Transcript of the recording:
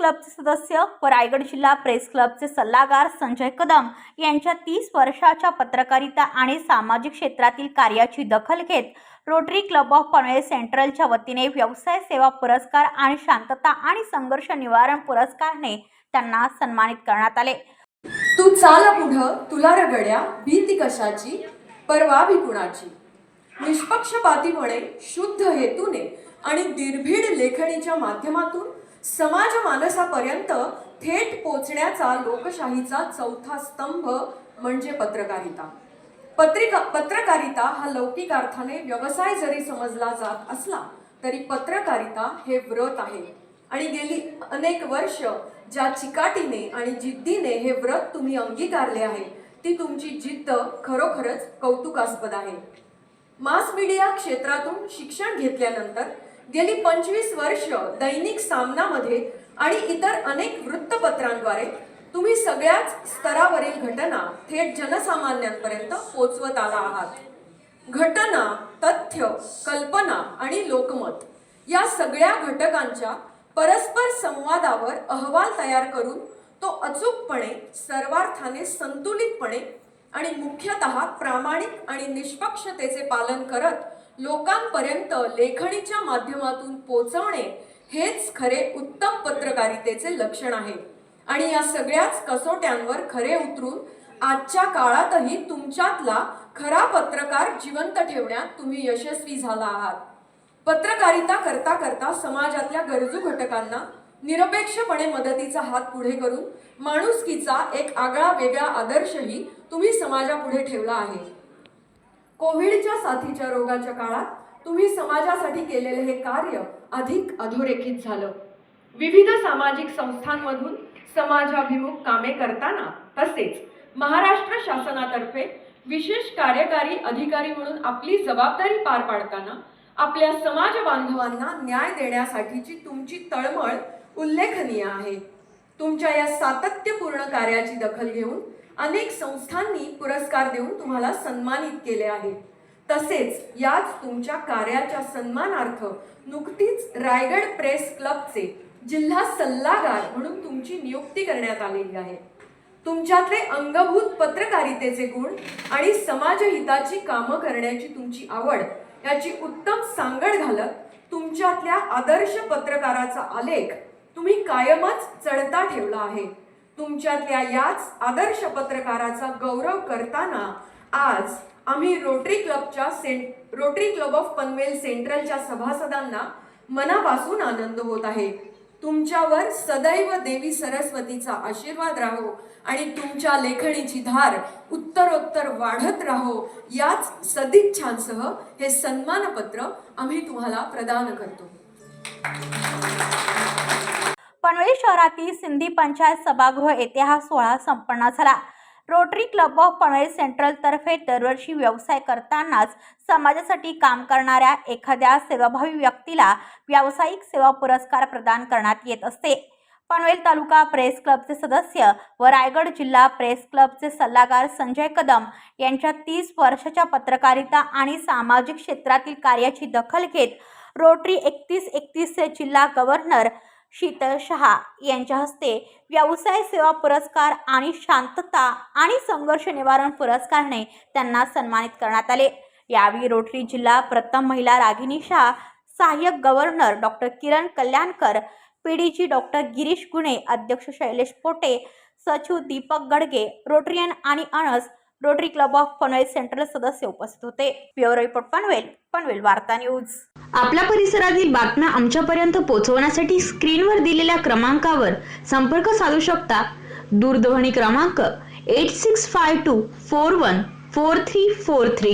क्लबचे सदस्य व रायगड जिल्हा प्रेस क्लबचे सल्लागार संजय कदम यांच्या तीस वर्षाच्या पत्रकारिता आणि सामाजिक क्षेत्रातील कार्याची दखल घेत रोटरी क्लब ऑफ पनवेल सेंट्रलच्या वतीने व्यवसाय सेवा पुरस्कार आणि शांतता आणि संघर्ष निवारण पुरस्कारने त्यांना सन्मानित करण्यात आले. तू चाल पुढं तुला रगड्या भीती कशाची? परवा भी कुणाची? निष्पक्षपातीपणे शुद्ध हेतूने आणि निर्भीड लेखणीच्या माध्यमातून समाज मानसापर्यंत थेट पोचण्याचा लोकशाहीचा चौथा स्तंभ म्हणजे पत्रकारिता. पत्रिका पत्रकारिता हा लौकिक अर्थाने व्यवसाय जरी समजला जात असला तरी पत्रकारिता हे व्रत आहे. आणि गेली अनेक वर्ष ज्या चिकाटीने आणि जिद्दीने हे व्रत तुम्ही अंगीकारले आहे ती तुमची जिद्द खरोखरच कौतुकास्पद आहे. मास मीडिया क्षेत्रातून शिक्षण घेतल्यानंतर गेली पंचवीस वर्ष दैनिक सामनामध्ये आणि इतर अनेक वृत्तपत्रांद्वारे तुम्ही सगळ्याच स्तरावरील घटना थेट जनसामान्यांपर्यंत पोचवत आला आहात. घटना तथ्य कल्पना आणि लोकमत या सगळ्या घटकांच्या परस्पर संवादावर अहवाल तयार करून तो अचूकपणे सर्वार्थाने संतुलितपणे आणि मुख्यतः प्रामाणिक आणि निष्पक्षतेचे पालन करत लोकांपर्यंत लेखणीच्या माध्यमातून पोचवणे हेच खरे उत्तम पत्रकारितेचे लक्षण आहे. आणि या सगळ्याच कसोट्यांवर खरे उतरून आजच्या काळातही तुमच्यातला खरा पत्रकार जिवंत ठेवण्यात तुम्ही यशस्वी झाला आहात. पत्रकारिता करता करता समाजातल्या गरजू घटकांना निरपेक्षपणे मदतीचा हात पुढे करून माणुसकीचा एक आगळा वेगळा आदर्शही तुम्ही समाजापुढे ठेवला आहे. कोविडच्या साथीच्या रोगाच्या काळात तुम्ही समाजासाठी केलेले हे कार्य अधिक अधोरेखित झालं. विविध सामाजिक संस्थांमधून समाजाभिमुख कामे करताना तसेच महाराष्ट्र शासनातर्फे विशेष कार्यकारी अधिकारी म्हणून आपली जबाबदारी पार पाडताना आपल्या समाज बांधवांना न्याय देण्यासाठीची तुमची तळमळ उल्लेखनीय आहे. तुमच्या या सातत्यपूर्ण कार्याची दखल घेऊन अनेक संस्थांनी पुरस्कार देऊन तुम्हाला सन्मानित केले आहे. तसेच याच तुमच्या कार्याच्या सन्मानार्थ नुकतीच रायगड प्रेस क्लबचे जिल्हा सल्लागार म्हणून तुमची नियुक्ती करण्यात आलेली आहे. तुमच्यातले अंगभूत पत्रकारितेचे गुण आणि समाजहिताची कामं करण्याची तुमची आवड याची उत्तम सांगड घालत तुमच्यातल्या आदर्श पत्रकाराचा आलेख तुम्ही कायमच चढता ठेवला आहे. तुमच्यातल्या याच आदर्श पत्रकाराचा गौरव करताना आज आम्ही रोटरी क्लबच्या सेंट रोटरी क्लब ऑफ पनवेल सेंट्रलच्या सभासदांना मनापासून आनंद होत आहे. तुमच्यावर सदैव देवी सरस्वतीचा आशीर्वाद राहो आणि तुमच्या लेखणीची धार उत्तरोत्तर वाढत राहो याच सदिच्छांसह हे सन्मानपत्र आम्ही तुम्हाला प्रदान करतो. शहरातील सिंधी पंचायत सभागृह येथे हा सोहळा संपन्न झाला. Rotary Club of Panvel central तर्फे दरवर्षी व्यवसाय करतानाच समाजासाठी काम करणाऱ्या एखाद्या सेवाभावी व्यक्तीला व्यावसायिक सेवा पुरस्कार प्रदान करण्यात येत असते. पनवेल तालुका प्रेस क्लबचे सदस्य व रायगड जिल्हा प्रेस क्लबचे सल्लागार संजय कदम यांच्या तीस वर्षाच्या पत्रकारिता आणि सामाजिक क्षेत्रातील कार्याची दखल घेत रोटरी एकतीस एकतीसचे जिल्हा गव्हर्नर शीतल शहा यांच्या हस्ते व्यवसाय सेवा पुरस्कार आणि शांतता आणि संघर्ष निवारण पुरस्कारने त्यांना सन्मानित करण्यात आले. यावेळी रोटरी जिल्हा प्रथम महिला रागिनी शाह सहाय्यक governor doctor Kiran Kalyankar PDG doctor Girish Gune अध्यक्ष शैलेश पोटे सचिव दीपक गडगे रोटरियन आणि Anns Rotary Club of Panvel central सदस्य उपस्थित होते. ब्युरो रिपोर्ट पनवेल पनवेल वार्ता न्यूज. आपल्या परिसरातील बातम्या आमच्यापर्यंत पोहोचवण्यासाठी स्क्रीनवर दिलेल्या क्रमांकावर संपर्क साधू शकता. दूरध्वनी क्रमांक eight six five two four one four three four three